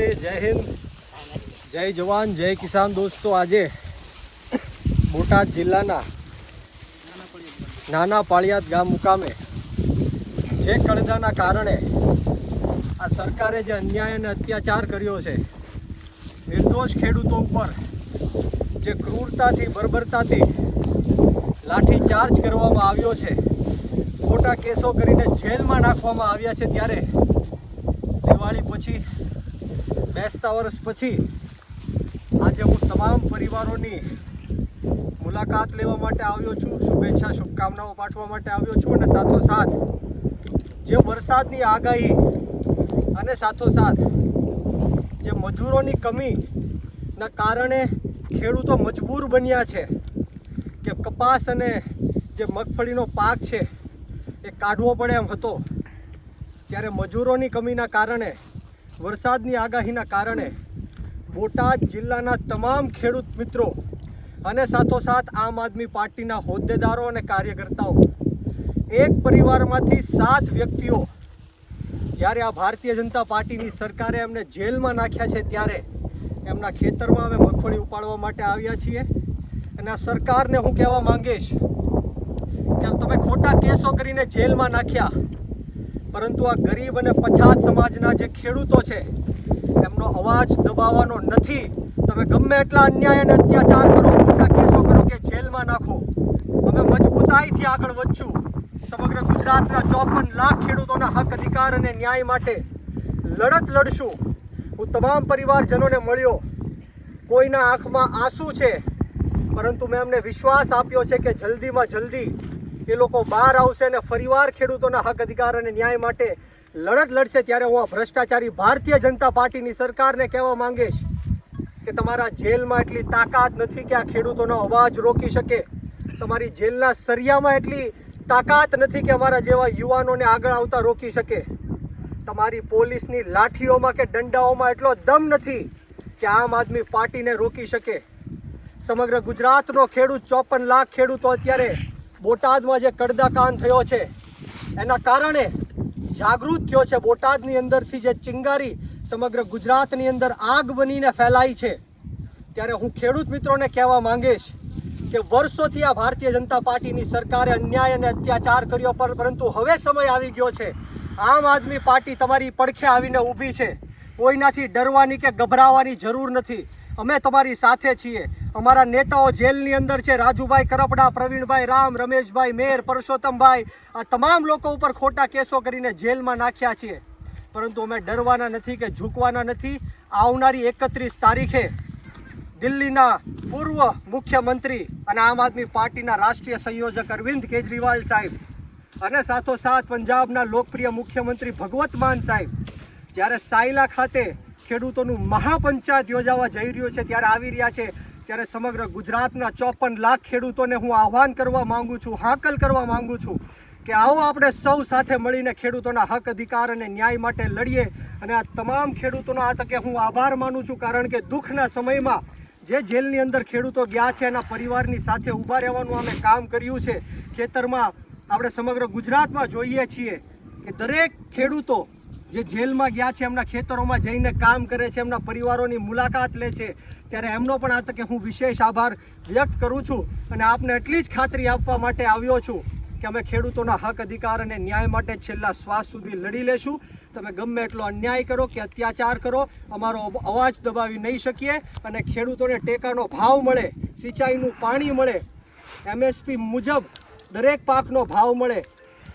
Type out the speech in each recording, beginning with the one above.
નમસ્તે જય હિન્દ. જય જવાન, જય કિસાન દોસ્તો. આજે બોટાદ જિલ્લાના નાના પાળિયાદ ગામ મુકામે જે કળજાના કારણે આ સરકારે જે અન્યાય અને અત્યાચાર કર્યો છે, નિર્દોષ ખેડૂતો ઉપર જે ક્રૂરતાથી, બર્બરતાથી લાઠી ચાર્જ કરવામાં આવ્યો છે, ખોટા કેસો કરીને જેલમાં નાખવામાં આવ્યા છે ત્યારે દિવાળી પછી બેસતા વર્ષ પછી આજે હું તમામ પરિવારોની મુલાકાત લેવા માટે આવ્યો છું. શુભેચ્છા, શુભકામનાઓ પાઠવા માટે આવ્યો છું અને સાથોસાથ જે વરસાદની આગાહી અને સાથોસાથ જે મજૂરોની કમીના કારણે ખેડૂતો મજબૂર બન્યા છે કે કપાસ અને જે મગફળીનો પાક છે એ કાઢવો પડે એમ હતો. ત્યારે મજૂરોની કમીના કારણે વરસાદની આગાહીના કારણે બોટાદ જિલ્લાના તમામ ખેડૂત મિત્રો અને સાથોસાથ આમ આદમી પાર્ટીના હોદ્દેદારો અને કાર્યકર્તાઓ, એક પરિવારમાંથી સાત વ્યક્તિઓ જ્યારે આ ભારતીય જનતા પાર્ટીની સરકારે એમને જેલમાં નાખ્યા છે ત્યારે એમના ખેતરમાં અમે મગફળી ઉપાડવા માટે આવ્યા છીએ. અને આ સરકારને હું કહેવા માંગીશ કે તમે ખોટા કેસો કરીને જેલમાં નાખ્યા પરંતુ આ ગરીબ અને પછાત સમાજના જે ખેડૂતો છે, એમનો અવાજ દબાવવાનો નથી. તમે ગમે એટલા અન્યાય અને અત્યાચાર કરો, ખોટા કેસો કરો કે જેલમાં નાખો. અમે મજબૂતાઈથી આગળ વધશું. સમગ્ર ગુજરાતના ચોપન લાખ ખેડૂતોના હક, અધિકાર અને ન્યાય માટે લડત લડશું. હું તમામ પરિવારજનોને મળ્યો. કોઈના આંખમાં આંસુ છે, પરંતુ મેં એમને વિશ્વાસ આપ્યો છે કે જલ્દીમાં જલ્દી એ લોકો બહાર આવશે અને ફરીવાર ખેડૂતોના હક, અધિકાર અને ન્યાય માટે લડત લડશે ત્યારે હું આ ભ્રષ્ટાચારી ભારતીય જનતા પાર્ટીની સરકારને કહેવા માંગીશ કે તમારા જેલમાં એટલી તાકાત નથી કે આ ખેડૂતોનો અવાજ રોકી શકે. તમારી જેલના સરિયામાં એટલી તાકાત નથી કે અમારા જેવા યુવાનોને આગળ આવતા રોકી શકે. તમારી પોલીસની લાઠીઓમાં કે દંડાઓમાં એટલો દમ નથી કે આમ આદમી પાર્ટીને રોકી શકે. સમગ્ર ગુજરાતનો ખેડૂત ચોપન લાખ ખેડૂતો અત્યારે બોટાદમાં જે કડદાકાન થયો છે, એના કારણે જાગૃત થયો છે બોટાદની અંદરથી જે ચિંગારી સમગ્ર ગુજરાતની અંદર આગ બનીને ફેલાઈ છે. ત્યારે હું ખેડૂત મિત્રોને કહેવા માંગીશ કે વર્ષોથી આ ભારતીય જનતા પાર્ટીની સરકારે અન્યાય અને અત્યાચાર કર્યો પર, પરંતુ હવે સમય આવી ગયો છે. આમ આદમી પાર્ટી તમારી પડખે આવીને ઊભી છે. કોઈનાથી ડરવાની કે ગભરાવાની જરૂર નથી. અમે તમારી સાથે છીએ. અમારા નેતાઓ જેલની અંદર છે. રાજુભાઈ કરપડા, પ્રવીણભાઈ રામ, રમેશભાઈ મેર, પરસોત્તમભાઈ, આ તમામ લોકો ઉપર ખોટા કેસો કરીને જેલમાં નાખ્યા છીએ. પરંતુ અમે ડરવાના નથી કે ઝૂકવાના નથી. આવનારી એકત્રીસ તારીખે દિલ્હીના પૂર્વ મુખ્યમંત્રી અને આમ આદમી પાર્ટીના રાષ્ટ્રીય સંયોજક અરવિંદ કેજરીવાલ સાહેબ અને સાથોસાથ પંજાબના લોકપ્રિય મુખ્યમંત્રી ભગવત માન સાહેબ જ્યારે સાયલા ખાતે ખેડૂતોનું મહાપંચાયત યોજાવા જઈ રહ્યો છે, ત્યારે આવી રહ્યા છે. ત્યારે સમગ્ર ગુજરાતના ચોપન લાખ ખેડૂતોને હું આહ્વાન કરવા માંગુ છું, હાકલ કરવા માંગુ છું કે આવો આપણે સૌ સાથે મળીને ખેડૂતોના હક, અધિકાર અને ન્યાય માટે લડીએ. અને આ તમામ ખેડૂતોનો આ તકે હું આભાર માનું છું, કારણ કે દુઃખના સમયમાં જે જેલની અંદર ખેડૂતો ગયા છે, એના પરિવારની સાથે ઊભા રહેવાનું અમે કામ કર્યું છે. ખેતરમાં આપણે સમગ્ર ગુજરાતમાં જોઈએ છીએ કે દરેક ખેડૂતો જે જેલમાં ગયા છે, એમના ખેતરોમાં જઈને કામ કરે છે, એમના પરિવારોની મુલાકાત લે છે, ત્યારે એમનો પણ આ તકે હું વિશેષ આભાર વ્યક્ત કરું છું અને આપને એટલી જ ખાતરી આપવા માટે આવ્યો છું કે અમે ખેડૂતોના હક, અધિકાર અને ન્યાય માટે છેલ્લા શ્વાસ સુધી લડી લેશું. તમે ગમે એટલો અન્યાય કરો કે અત્યાચાર કરો, અમારો અવાજ દબાવી નહીં શકીએ અને ખેડૂતોને ટેકાનો ભાવ મળે, સિંચાઈનું પાણી મળે, એમએસપી મુજબ દરેક પાકનો ભાવ મળે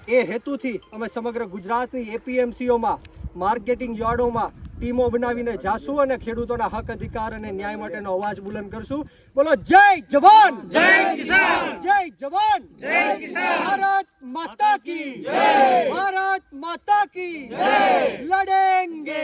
એ હેતુથી અમે સમગ્ર ગુજરાતની એપીએમસીઓમાં માર્કેટિંગ યાર્ડોમાં ટીમો બનાવીને જાશું અને ખેડૂતોના હક અધિકાર અને ન્યાય માટેનો અવાજ બુલંદ કરશું. બોલો જય જવાન! જય કિસાન! જય જવાન! જય કિસાન! ભારત માતા કી જય! ભારત માતા કી જય! લડેંગે!